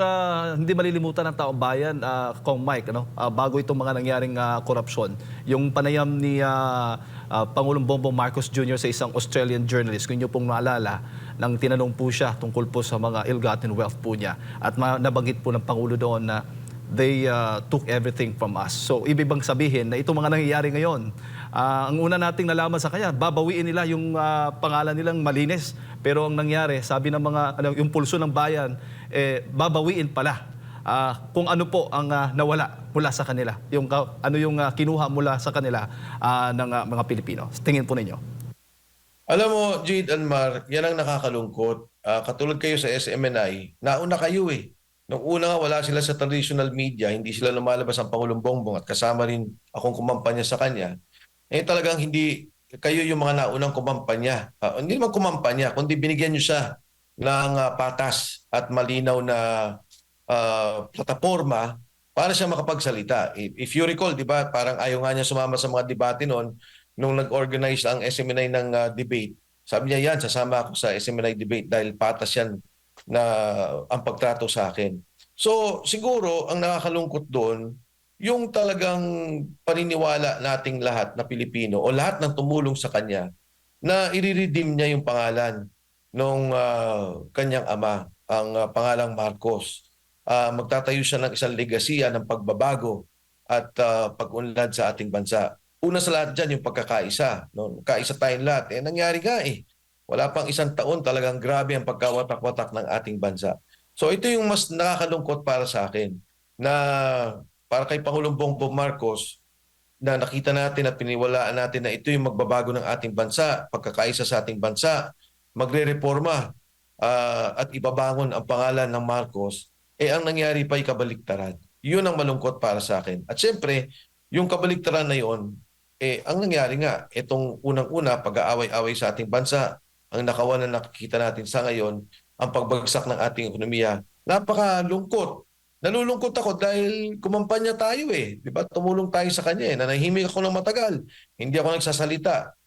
ah, hindi malilimutan ng taong bayan, ah, Kong Mike, ano, ah, bago itong mga nangyaring ah, korupsyon, yung panayam ni ah, ah, Pangulong Bongbong Marcos Jr. sa isang Australian journalist, kung inyo pong maalala, nang tinanong po siya tungkol po sa mga ill-gotten wealth po niya. At nabanggit po ng Pangulo doon na they ah, took everything from us. So, ibig bang sabihin na itong mga nangyayari ngayon, ah, ang una nating nalaman sa kanya, babawiin nila yung ah, pangalan nilang malinis. Pero ang nangyari, sabi ng mga, ano, yung pulso ng bayan, eh, babawiin pala ah, kung ano po ang ah, nawala mula sa kanila. Yung, ka- ano yung ah, kinuha mula sa kanila ah, ng ah, mga Pilipino. Tingin po ninyo. Alam mo, Jade and Mar, yan ang nakakalungkot. Ah, katulad kayo sa SMNI, nauna kayo eh. Nung una nga wala sila sa traditional media, hindi sila lumalabas ang Pangulong Bongbong at kasama rin akong kumampanya sa kanya. Eh talagang hindi kayo yung mga naunang kumampanya. Ah, hindi naman kumampanya, kundi binigyan nyo siya ng ah, patas at malinaw na ah, plataforma para siya makapagsalita. If, if you recall, di ba, parang ayaw nga niya sumama sa mga debate noon nung nag-organize ang SMNI ng ah, debate. Sabi niya yan, sasama ako sa SMNI debate dahil patas yan na ang pagtrato sa akin. So siguro ang nakakalungkot doon, yung talagang paniniwala nating lahat na Pilipino o lahat ng tumulong sa kanya na i-redeem niya yung pangalan nung ah, kanyang ama, ang ah, pangalang Marcos. Ah, magtatayo siya ng isang legasiya ng pagbabago at ah, pag-unlad sa ating bansa. Una sa lahat dyan, yung pagkakaisa. No? Kaisa tayong lahat. Eh, nangyari nga eh. Wala pang isang taon talagang grabe ang pagkawatak-watak ng ating bansa. So ito yung mas nakakalungkot para sa akin na para kay Pangulong Bongbong Marcos na nakita natin at piniwalaan natin na ito yung magbabago ng ating bansa, pagkakaisa sa ating bansa, magre-reforma ah, at ibabangon ang pangalan ng Marcos, eh ang nangyari pa ay kabaliktaran. Yun ang malungkot para sa akin. At siyempre, yung kabaliktaran na yun, eh ang nangyari nga, itong unang-una, pag-aaway-away sa ating bansa, ang nakawan na nakikita natin sa ngayon, ang pagbagsak ng ating ekonomiya, napakalungkot. Nalulungkot ako dahil kumampanya tayo eh. Di? Tumulong tayo sa kanya eh. Nanahimik ako ng matagal. Hindi ako nagsasalita.